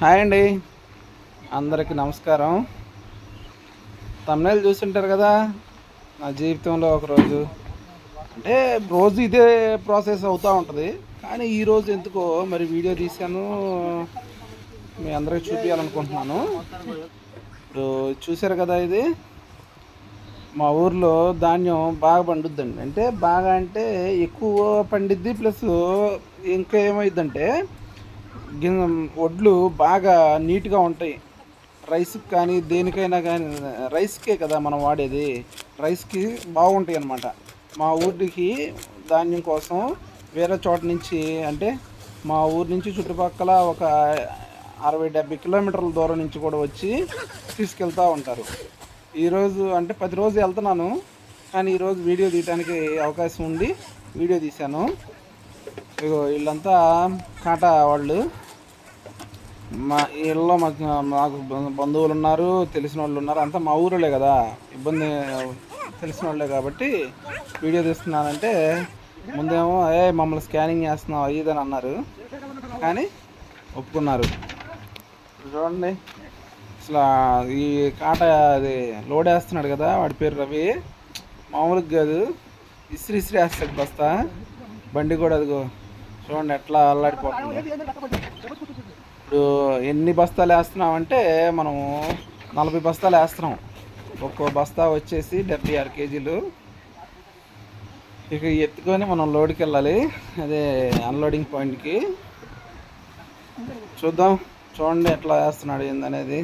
Hi అండి. అందరికీ నమస్కారం. తమిళ చూస్తుంటారు కదా నా జీవితంలో ఒకరోజు. అంటే రోజు ఇదే ప్రాసెస్ అవుతూ ఉంటుంది. కానీ ఈరోజు ఎందుకో మరి వీడియో తీశాను. మీ అందరికి చూపించాలనుకుంటున్నాను ఇప్పుడు చూశారు కదా ఇది? మా ఊర్లో ధాన్యం బాగా పండుద్దండి. అంటే బాగా అంటే ఎక్కువ పండిద్ది ప్లస్ ఇంకా ఏమైందంటే గిన్నె వడ్లు బాగా నీట్గా ఉంటాయి. రైస్కి కానీ దేనికైనా కానీ రైస్కే కదా మనం వాడేది. రైస్కి బాగుంటాయి అన్నమాట మా ఊరికి ధాన్యం కోసం వేరే చోట నుంచి అంటే మా ఊరి నుంచి చుట్టుపక్కల ఒక అరవై డెబ్బై కిలోమీటర్ల దూరం నుంచి కూడా వచ్చి తీసుకెళ్తూ ఉంటారు. ఈరోజు అంటే పది రోజు వెళ్తున్నాను. కానీ ఈరోజు వీడియో తీయడానికి అవకాశం ఉండి వీడియో తీశాను. ఇగో వీళ్ళంతా కాటా వాళ్ళు. మా వీళ్ళలో మాకు మాకు బంధువులు ఉన్నారు తెలిసిన వాళ్ళు ఉన్నారు. అంతా మా ఊరులే కదా. ఇబ్బంది తెలిసిన వాళ్ళే కాబట్టి వీడియో తీస్తున్నానంటే ముందేమో ఏ మమ్మల్ని స్కానింగ్ చేస్తున్నావు? అది అని అన్నారు. కానీ ఒప్పుకున్నారు. చూడండి. అసలు ఈ కాట అది లోడ్ వేస్తున్నాడు కదా వాడి పేరు రవి. మామూలుగా కాదు. ఇస్త్రీ ఇస్త్రీ వేస్తాడు బస్తా. బండి కూడా అదిగో చూడండి ఎట్లా అల్లాడిపోతుంది. ఇప్పుడు ఎన్ని బస్తాలు వేస్తున్నామంటే మనము నలభై బస్తాలు వేస్తున్నాం. ఒక్కో బస్తా వచ్చేసి డెబ్బై ఆరు కేజీలు. ఇక ఎత్తుకొని మనం లోడ్కి వెళ్ళాలి. అదే అన్లోడింగ్ పాయింట్కి చూద్దాం. చూడండి ఎట్లా వేస్తున్నాడు ఏందనేది.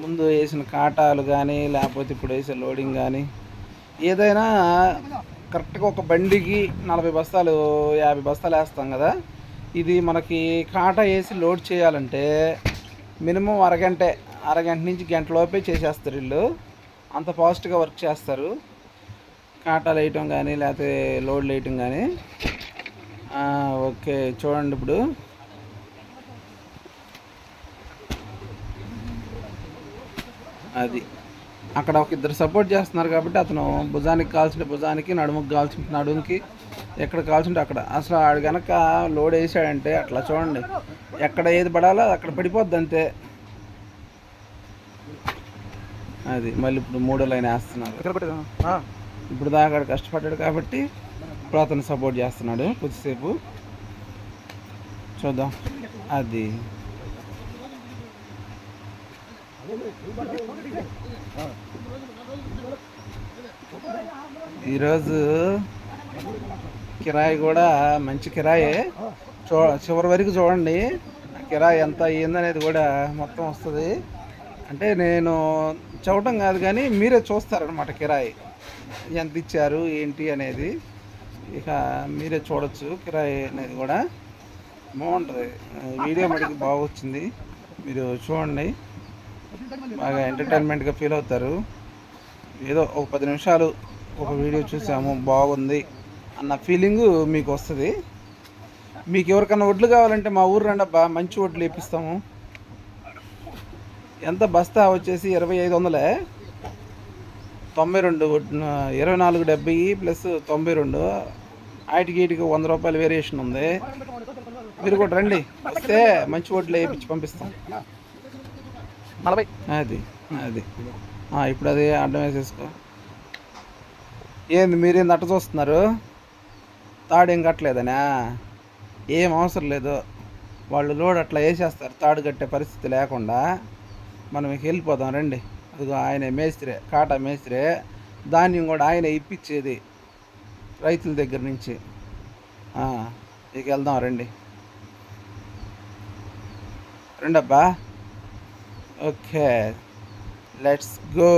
ముందు వేసిన కాటాలు కానీ లేకపోతే ఇప్పుడు వేసే లోడింగ్ కానీ ఏదైనా కరెక్ట్గా ఒక బండికి నలభై బస్తాలు యాభై బస్తాలు వేస్తాం కదా. ఇది మనకి కాటా వేసి లోడ్ చేయాలంటే మినిమం అరగంటే అరగంట నుంచి గంట లోపే చేసేస్తారు వీళ్ళు. అంత ఫాస్ట్గా వర్క్ చేస్తారు. కాటాలు వేయటం కానీ లేకపోతే లోడ్లు వేయటం కానీ. ఓకే చూడండి ఇప్పుడు. అది. అక్కడ ఒక ఇద్దరు సపోర్ట్ చేస్తున్నారు కాబట్టి అతను భుజానికి కాల్చిన భుజానికి నడుముకి కాల్చిన నడుముకి ఎక్కడ కాల్చుంటే అక్కడ. అసలు ఆడు గనక లోడ్ వేసాడంటే అట్లా చూడండి. ఎక్కడ ఏది పడాలో అక్కడ పడిపోద్ది అంతే అది మళ్ళీ ఇప్పుడు మూడో లైన్ వేస్తున్నారు. ఇప్పుడు దాకా కష్టపడ్డాడు కాబట్టి ఇప్పుడు అతను సపోర్ట్ చేస్తున్నాడు కొద్దిసేపు. చూద్దాం. అది. ఈరోజు కిరాయి కూడా మంచి కిరాయే. చూ చివరి వరకు చూడండి కిరాయి ఎంత అయ్యిందనేది కూడా మొత్తం వస్తుంది. అంటే నేను చూడటం కాదు కానీ మీరే చూస్తారనమాట కిరాయి. ఎంత ఇచ్చారు ఏంటి అనేది. ఇక మీరే చూడొచ్చు కిరాయి అనేది కూడా. బాగుంటుంది. వీడియో మటుకు బాగా వచ్చింది. మీరు చూడండి. బాగా ఎంటర్టైన్మెంట్గా ఫీల్ అవుతారు. ఏదో ఒక పది నిమిషాలు ఒక వీడియో చూసాము బాగుంది అన్న ఫీలింగ్ మీకు వస్తుంది. మీకు ఎవరికన్నా వడ్లు కావాలంటే మా ఊరు రండి అబ్బా మంచి వడ్లు వేపిస్తాము. ఎంత బస్తా వచ్చేసి ఇరవై ఐదు వందలే. తొంభై రెండు ఇరవై నాలుగు డెబ్బై ప్లస్ తొంభై రెండు. ఆటికి ఈటికి వంద రూపాయలు వేరియేషన్ ఉంది. మీరు కూడా రండి వస్తే మంచి వడ్లు వేయించి పంపిస్తాం. నలభై. అది అది. ఇప్పుడు అది అడ్డం వేసేసుకో. ఏంది మీరేంది అట్ట చూస్తున్నారు? తాడు ఏం కట్టలేదనా? ఏం అవసరం లేదు. వాళ్ళు లోడ్ అట్లా వేసేస్తారు తాడు కట్టే పరిస్థితి లేకుండా. మనం ఇక వెళ్ళిపోదాం రండి. అదిగో ఆయన మేస్త్రే కాటా మేస్త్రే. ధాన్యం కూడా ఆయన ఇప్పించేది రైతుల దగ్గర నుంచి. ఇక వెళ్దాం రండి. రండి Okay, ఓకే లెట్స్ గో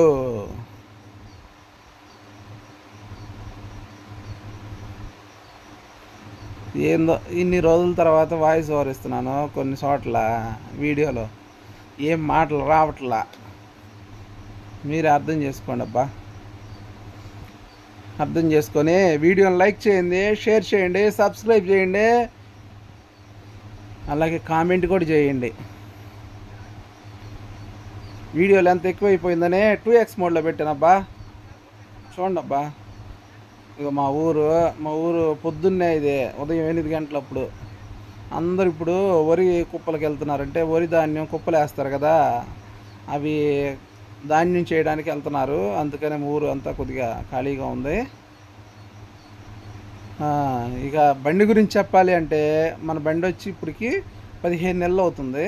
ఏందో ఇన్ని రోజుల తర్వాత వాయిస్ ఓవర్ ఇస్తున్నాను కొన్ని చోట్ల వీడియోలో. ఏం మాటలు రావట్లా? మీరు అర్థం చేసుకోండి అబ్బా. అర్థం చేసుకొని వీడియోని లైక్ చేయండి షేర్ చేయండి సబ్స్క్రైబ్ చేయండి అలాగే కామెంట్ కూడా చేయండి. వీడియో లెంత్ ఎక్కువైపోయిందనే టూ ఎక్స్ మోడ్లో పెట్టానబ్బా. చూడండబ్బా. ఇక మా ఊరు మా ఊరు పొద్దున్నే ఇది ఉదయం ఎనిమిది గంటలప్పుడు. అందరు ఇప్పుడు వరి కుప్పలకి వెళ్తున్నారంటే వరి ధాన్యం కుప్పలు వేస్తారు కదా. అవి ధాన్యం చేయడానికి వెళ్తున్నారు. అందుకని ఊరు అంతా కొద్దిగా ఖాళీగా ఉంది. ఇక బండి గురించి చెప్పాలి అంటే మన బండి వచ్చి ఇప్పటికి పదిహేను నెలలు అవుతుంది.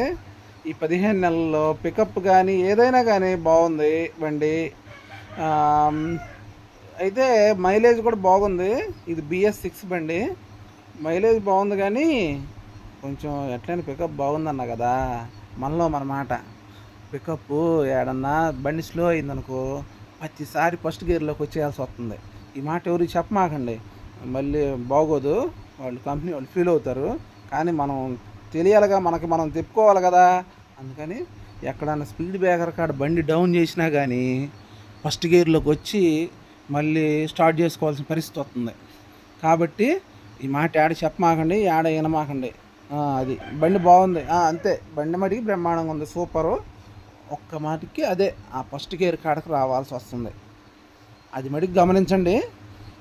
ఈ పదిహేను నెలల్లో పికప్ కానీ ఏదైనా కానీ బాగుంది బండి. అయితే మైలేజ్ కూడా బాగుంది. ఇది బిఎస్ సిక్స్ బండి. మైలేజ్ బాగుంది కానీ కొంచెం ఎట్లయినా పికప్ బాగుందన్న కదా. మనలో మన మాట. పికప్ ఏడన్నా బండి స్లో అయిందనుకో ప్రతిసారి ఫస్ట్ గేర్లోకి వచ్చేయాల్సి వస్తుంది. ఈ మాట ఎవరికి చెప్పమాకండి. మళ్ళీ బాగోదు. వాళ్ళు కంపెనీ వాళ్ళు ఫీల్ అవుతారు. కానీ మనం తెలియాలిగా మనకి మనం తెప్పుకోవాలి కదా. అందుకని ఎక్కడన్నా స్పీడ్ బ్రేకర్ కాడ బండి డౌన్ చేసినా కానీ ఫస్ట్ గేర్లోకి వచ్చి మళ్ళీ స్టార్ట్ చేసుకోవాల్సిన పరిస్థితి వస్తుంది. కాబట్టి ఈ మాట ఆడ చెప్పమాకండి ఆడ వినమాకండి. అది బండి బాగుంది. అంతే. బండి మటుకి బ్రహ్మాండంగా ఉంది. సూపరు. ఒక్క మాటికి అదే. ఆ ఫస్ట్ గేర్ కాడకు రావాల్సి వస్తుంది. అది మటుకు గమనించండి.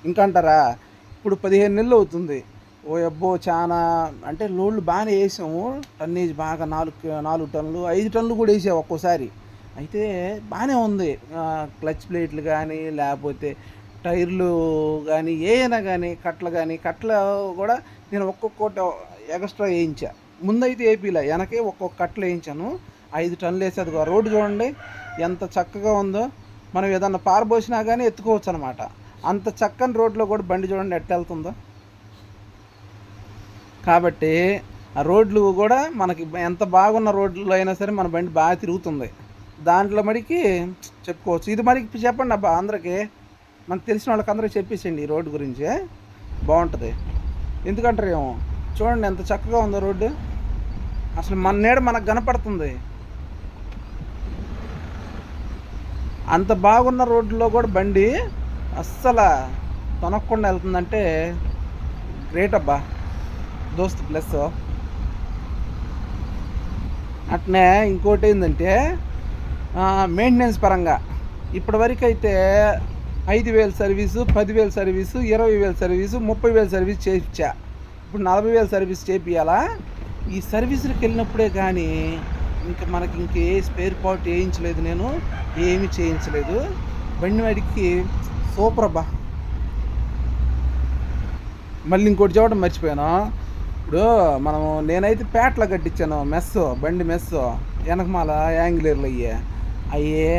ఇంకా అంటారా ఇప్పుడు పదిహేను నెలలు అవుతుంది. ఓ అబ్బో చాలా అంటే లోడ్లు బాగానే వేసాము. టన్నేజ్ బాగా నాలుగు నాలుగు టన్నులు ఐదు టన్నులు కూడా వేసాము ఒక్కోసారి. అయితే బాగానే ఉంది. క్లచ్ ప్లేట్లు కానీ లేకపోతే టైర్లు కానీ ఏమైనా కానీ కట్టలు కానీ కట్టలు కూడా నేను ఒక్కొక్కటి ఎక్స్ట్రా వేయించా. ముందైతే ఏపీలో వెనకే ఒక్కొక్క కట్టలు వేయించాను. ఐదు టన్నులు వేసి అది రోడ్డు చూడండి ఎంత చక్కగా ఉందో. మనం ఏదన్నా పారబోసినా కానీ ఎత్తుకోవచ్చు అనమాట అంత చక్కని రోడ్లో కూడా బండి చూడండి ఎట్ట వెళ్తుందో కాబట్టి ఆ రోడ్లు కూడా మనకి ఎంత బాగున్న రోడ్లు అయినా సరే మన బండి బాగా తిరుగుతుంది. దాంట్లో మడికి చెప్పుకోవచ్చు. ఇది మరికి చెప్పండి అబ్బా అందరికీ. మనకు తెలిసిన వాళ్ళకి అందరికీ చెప్పేసేయండి ఈ రోడ్డు గురించి. బాగుంటుంది. ఎందుకంటారు ఏమో చూడండి ఎంత చక్కగా ఉందో రోడ్డు. అసలు మన నీడ మనకు కనపడుతుంది. అంత బాగున్న రోడ్లో కూడా బండి అస్సలు తొనక్కుండా వెళ్తుందంటే గ్రేట్ అబ్బా. దోస్త్ ప్లస్ అట్నే ఇంకోటి ఏంటంటే మెయింటెనెన్స్ పరంగా. ఇప్పటివరకు అయితే ఐదు వేల సర్వీసు పదివేల సర్వీసు ఇరవై వేల సర్వీసు ముప్పై వేల సర్వీస్ చేయించా ఇప్పుడు నలభై వేల సర్వీస్ చేపియాలా ఈ సర్వీసులకు వెళ్ళినప్పుడే కానీ ఇంకా మనకి ఇంకే స్పేర్ పార్ట్ వేయించలేదు నేను ఏమి చేయించలేదు. బండి వాడికి సూపర్ అబ్బా. మళ్ళీ ఇంకోటి చెప్పడం మర్చిపోయాను? ఇప్పుడు మనము నేనైతే పేటలో కట్టించాను మెస్ బండి మెస్ వెనకమాల యాంగిలేర్లు అయ్యే. అయ్యే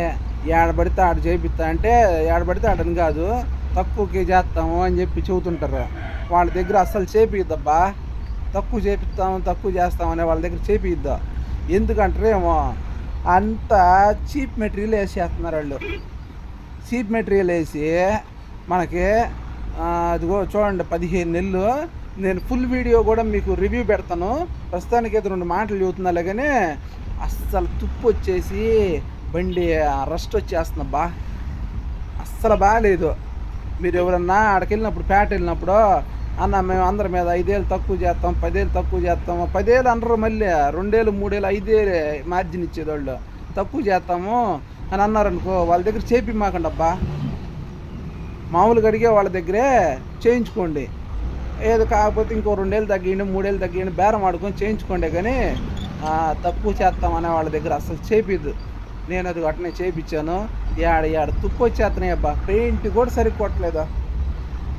ఏడబడితే ఆడ చేపిస్తా అంటే ఏడబడితే ఆడని కాదు తక్కువకి చేస్తాము అని చెప్పి చెబుతుంటారు. వాళ్ళ దగ్గర అస్సలు చేపిద్దబ్బా తక్కువ చేపిస్తాము తక్కువ చేస్తామని వాళ్ళ దగ్గర చేపిద్దా ఎందుకంటారేమో అంత చీప్ మెటీరియల్ వేసేస్తున్నారు వాళ్ళు. చీప్ మెటీరియల్ వేసి మనకి అదిగో చూడండి పదిహేను నెలలు నేను ఫుల్ వీడియో కూడా మీకు రివ్యూ పెడతాను. ప్రస్తుతానికి అయితే రెండు మాటలు చదువుతున్నా కానీ అస్సలు తుప్పు వచ్చేసి బండి రస్ట్ వచ్చేస్తుంది బా. అస్సలు బాగాలేదు మీరు ఎవరన్నా ఆడకి వెళ్ళినప్పుడు పేట వెళ్ళినప్పుడు అన్న మేము అందరి మీద ఐదేళ్ళు తక్కువ చేస్తాం పదేళ్ళు తక్కువ చేస్తాం పదేళ్ళు అనరు మళ్ళీ రెండేళ్ళు మూడేళ్ళు ఐదేళ్ళు మార్జిన్ ఇచ్చేదోళ్ళు. తక్కువ చేస్తాము అని అన్నారు అనుకో వాళ్ళ దగ్గర చేపి మాకండి అబ్బా. మామూలుగా అడిగే వాళ్ళ దగ్గరే చేయించుకోండి. ఏదో కాకపోతే ఇంకో రెండేళ్ళు తగ్గియండి మూడేళ్ళు తగ్గిండి బేరం ఆడుకొని చేయించుకోండి కానీ తప్పు తక్కువ చేస్తాం అనే వాళ్ళ దగ్గర అసలు చేపిద్దు నేను అది అట్నే చేయించాను ఏడ ఏడ తుప్పు వచ్చేస్తున్నాయి అబ్బా. పెయింట్ కూడా సరిగ్గా కొట్టలేదు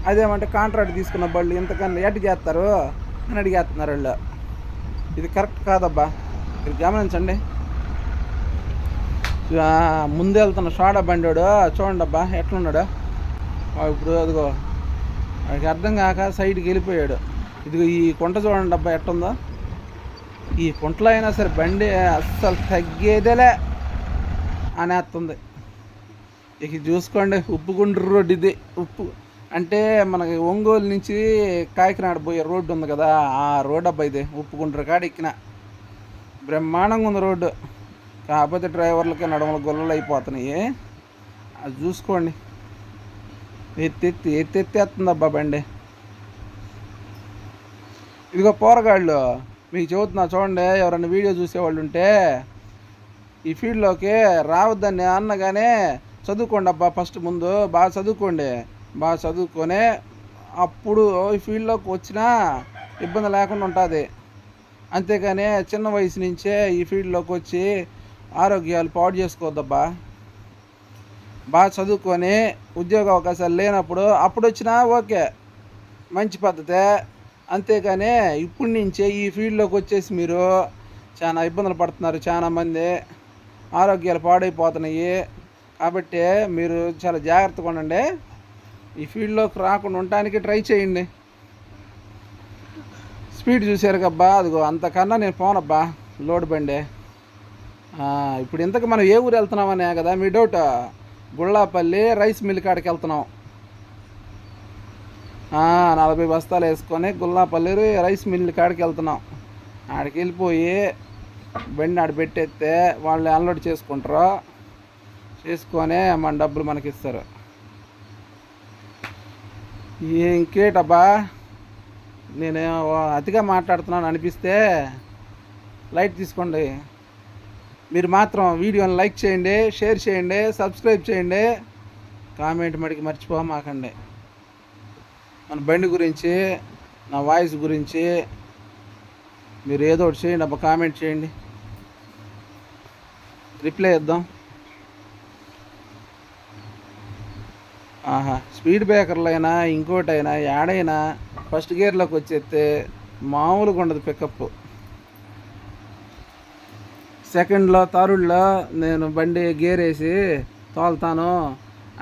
అదేమంటే కాంట్రాక్ట్ తీసుకున్న బళ్ళు ఇంతకన్నా ఎట్ చేస్తారు అని అడిగేస్తున్నారు వాళ్ళు. ఇది కరెక్ట్ కాదబ్బా. మీరు గమనించండి. ముందే ముందు వెళ్తున్న షాడా బండోడు చూడండి అబ్బా ఎట్లున్నాడు ఇప్పుడు అదిగో. వాడికి అర్థం కాక సైడ్కి వెళ్ళిపోయాడు. ఇదిగో ఈ కుంట చూడండి డబ్బా ఎట్టుందో. ఈ కుంటలో అయినా సరే బండి అస్సలు తగ్గేదేలే అనేస్తుంది ఇక ఇది చూసుకోండి ఉప్పుగుండ్రు రోడ్డు ఇది. ఉప్పు అంటే మనకి ఒంగోలు నుంచి కాకినాడ పోయే రోడ్డు ఉంది కదా ఆ రోడ్ అబ్బా ఇది. ఉప్పుగుండ్రు కాడ ఎక్కిన. బ్రహ్మాండంగా ఉంది రోడ్డు. కాకపోతే డ్రైవర్లకి నడమల గొల్లలు అయిపోతున్నాయి. అది చూసుకోండి. ఎత్తెత్తి ఎత్తెత్తేస్తుందబ్బా బండి. ఇదిగో పోరగాళ్ళు మీకు చెబుతున్నా చూడండి ఎవరైనా వీడియో చూసేవాళ్ళు ఉంటే ఈ ఫీల్డ్లోకి రావద్దని అన్నగానే చదువుకోండి అబ్బా ఫస్ట్ ముందు బాగా చదువుకోండి. బాగా చదువుకొని అప్పుడు ఈ ఫీల్డ్లోకి వచ్చినా ఇబ్బంది లేకుండా ఉంటుంది. అంతేగాని చిన్న వయసు నుంచే ఈ ఫీల్డ్లోకి వచ్చి ఆరోగ్యాలు పాడు చేసుకోవద్దబ్బా. బాగా చదువుకొని ఉద్యోగ అవకాశాలు లేనప్పుడు అప్పుడు వచ్చినా ఓకే మంచి పద్ధతే. అంతేగాని ఇప్పటి నుంచే ఈ ఫీల్డ్లోకి వచ్చేసి మీరు చాలా ఇబ్బందులు పడుతున్నారు చాలామంది. ఆరోగ్యాలు పాడైపోతున్నాయి. కాబట్టి మీరు చాలా జాగ్రత్తగా ఉండండి. ఈ ఫీల్డ్లోకి రాకుండా ఉండటానికి ట్రై చేయండి. స్పీడ్ చూసారు కబ్బా. అదిగో అంతకన్నా నేను పోనబ్బా లోడ్ బండి. ఇప్పుడు ఇంతకు మనం ఏ ఊరు వెళ్తున్నామనే కదా మీ డౌట్? గుళ్ళాపల్లి రైస్ మిల్ కాడికి వెళ్తున్నాం. నలభై బస్తాలు వేసుకొని గుల్లాపల్లి రైస్ మిల్ కాడికి వెళ్తున్నాం. ఆడికి వెళ్ళిపోయి బండి ఆడ పెట్టేస్తే వాళ్ళు అన్లోడ్ చేసుకుంటారు. చేసుకొని మన డబ్బులు మనకి ఇస్తారు. ఇంకేటబ్బా నేను అతిగా మాట్లాడుతున్నాను అనిపిస్తే లైట్ తీసుకోండి. మీరు మాత్రం వీడియోని లైక్ చేయండి షేర్ చేయండి సబ్స్క్రైబ్ చేయండి. కామెంట్ మడికి మర్చిపోమాకండి. మన బండి గురించి నా వాయిస్ గురించి మీరు ఏదో ఒకటి చేయండి అబ్బా కామెంట్ చేయండి. రిప్లై ఇద్దాం. ఆహా స్పీడ్ బ్రేకర్లు అయినా ఇంకోటైనా యాడైనా ఫస్ట్ గేర్లోకి వచ్చేస్తే మామూలుగా ఉండదు పికప్. సెకండ్లో థర్డ్లో నేను బండి గేర్ వేసి తోలుతాను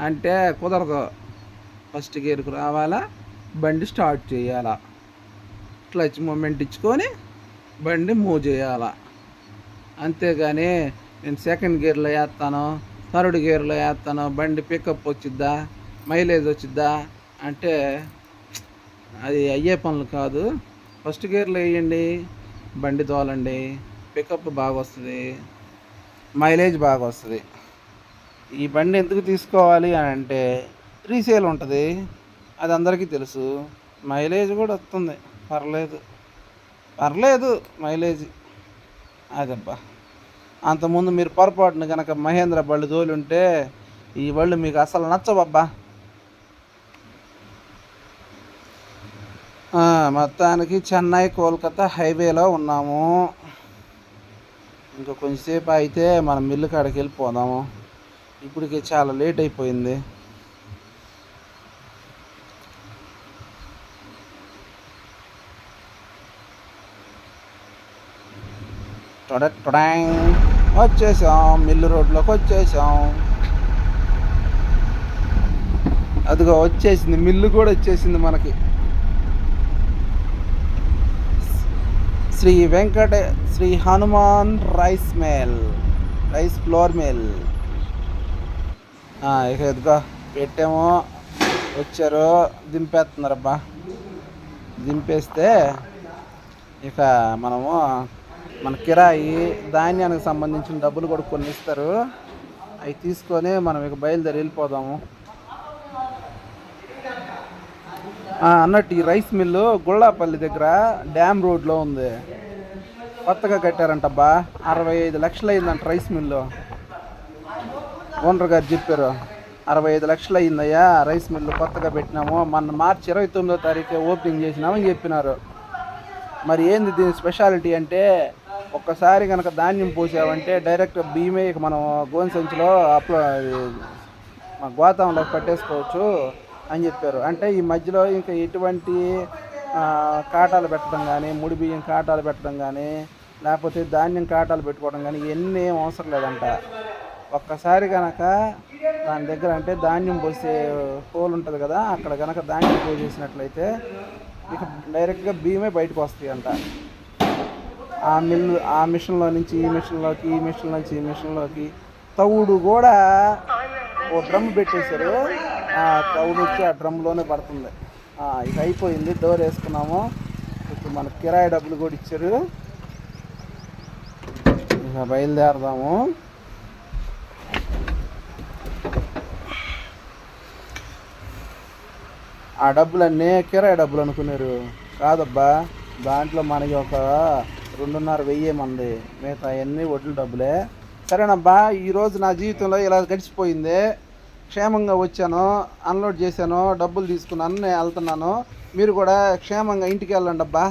అంటే కుదరదు. ఫస్ట్ గేర్కు రావాలా బండి స్టార్ట్ చేయాలా. క్లచ్ మూమెంట్ ఇచ్చుకొని బండి మూవ్ చేయాలా. అంతేగాని నేను సెకండ్ గేర్లో వేస్తాను థర్డ్ గేర్లో వేస్తాను బండి పికప్ వచ్చిద్దా మైలేజ్ వచ్చిద్దా అంటే అది అయ్యే పనులు కాదు. ఫస్ట్ గేర్లో వేయండి బండి తోలండి. పికప్ బాగా వస్తుంది మైలేజ్ బాగా వస్తుంది ఈ బండి ఎందుకు తీసుకోవాలి అని అంటే రీసేల్ ఉంటుంది. అది అందరికీ తెలుసు. మైలేజ్ కూడా వస్తుంది. పర్లేదు. పర్లేదు మైలేజ్ అదబ్బా. అంతకుముందు మీరు పొరపాటున కనుక మహేంద్ర బళ్ళు తోలి ఉంటే ఈ బళ్ళు మీకు అసలు నచ్చవబ్బా. మొత్తానికి చెన్నై కోల్కతా హైవేలో ఉన్నాము. ఇంకా కొంచెంసేపు అయితే మనం మిల్లు కాడికి వెళ్ళిపోదాము ఇప్పటికి చాలా లేట్ అయిపోయింది. టొడక్ టొడాంగ్. వచ్చేసాం మిల్లు రోడ్లోకి వచ్చేసాం. అదిగో వచ్చేసింది. మిల్లు కూడా వచ్చేసింది మనకి. Sri Venkata Sri Hanuman rice mill rice flour mill. ఇక ఇదిగో పెట్టాము. వచ్చారు. దింపేస్తున్నారబ్బా. దింపేస్తే ఇక మనము మన కిరాయి ధాన్యానికి సంబంధించిన డబ్బులు కూడా కొన్ని ఇస్తారు. అవి తీసుకొని మనం ఇక బయలుదేరి వెళ్ళిపోదాము ఆ, అన్నట్టు ఈ రైస్ మిల్లు గుళ్ళాపల్లి దగ్గర డ్యామ్ రోడ్లో ఉంది. కొత్తగా కట్టారంటబ్బా. అరవై ఐదు లక్షలు అయిందంట రైస్ మిల్లు. ఓనర్ గారు చెప్పారు. అరవై ఐదు లక్షలు అయిందయ్యా రైస్ మిల్లు కొత్తగా పెట్టినాము. మొన్న మార్చి ఇరవై తొమ్మిదో తారీఖు ఓపెనింగ్ చేసినామని చెప్పినారు. మరి ఏంది దీని స్పెషాలిటీ అంటే ఒక్కసారి కనుక ధాన్యం పోసావంటే డైరెక్ట్ బియ్యమే ఇక మనం గోన్ సంచిలో అప్లో గోతాంలో పట్టేసుకోవచ్చు. అని చెప్పారు. అంటే ఈ మధ్యలో ఇంకా ఎటువంటి కాటాలు పెట్టడం కానీ ముడి బియ్యం కాటాలు పెట్టడం కానీ లేకపోతే ధాన్యం కాటాలు పెట్టుకోవడం కానీ ఇవన్నీ ఏం అవసరం లేదంట. ఒక్కసారి కనుక దాని దగ్గర అంటే ధాన్యం పోసే హోల్ ఉంటుంది కదా అక్కడ కనుక ధాన్యం పోసేసినట్లయితే ఇక డైరెక్ట్గా బియ్యమే బయటకు వస్తాయి అంట ఆ మిల్లు ఆ మిషన్లో నుంచి ఈ మిషన్లోకి ఈ మిషన్ నుంచి ఈ మిషన్లోకి తవుడు కూడా ఓ డ్రమ్ పెట్టేశారు. క్రౌడ్ వచ్చి ఆ డ్రమ్లోనే పడుతుంది. ఇది ఇక అయిపోయింది. డోర్ వేసుకున్నాము. ఇప్పుడు మనకు కిరాయి డబ్బులు కూడా ఇచ్చారు. ఇక బయలుదేరదాము. ఆ డబ్బులన్నీ కిరాయి డబ్బులు అనుకున్నారు. కాదబ్బా దాంట్లో మనకి ఒక రెండున్నర వెయ్యి మంది మిగతా అన్నీ వడ్లు డబ్బులే. సరేనబ్బా ఈరోజు నా జీవితంలో ఇలా గడిచిపోయింది. క్షేమంగా వచ్చాను అన్లోడ్ చేశాను డబ్బులు తీసుకున్నాను నేను వెళ్తున్నాను మీరు కూడా క్షేమంగా ఇంటికి వెళ్ళండి అబ్బా.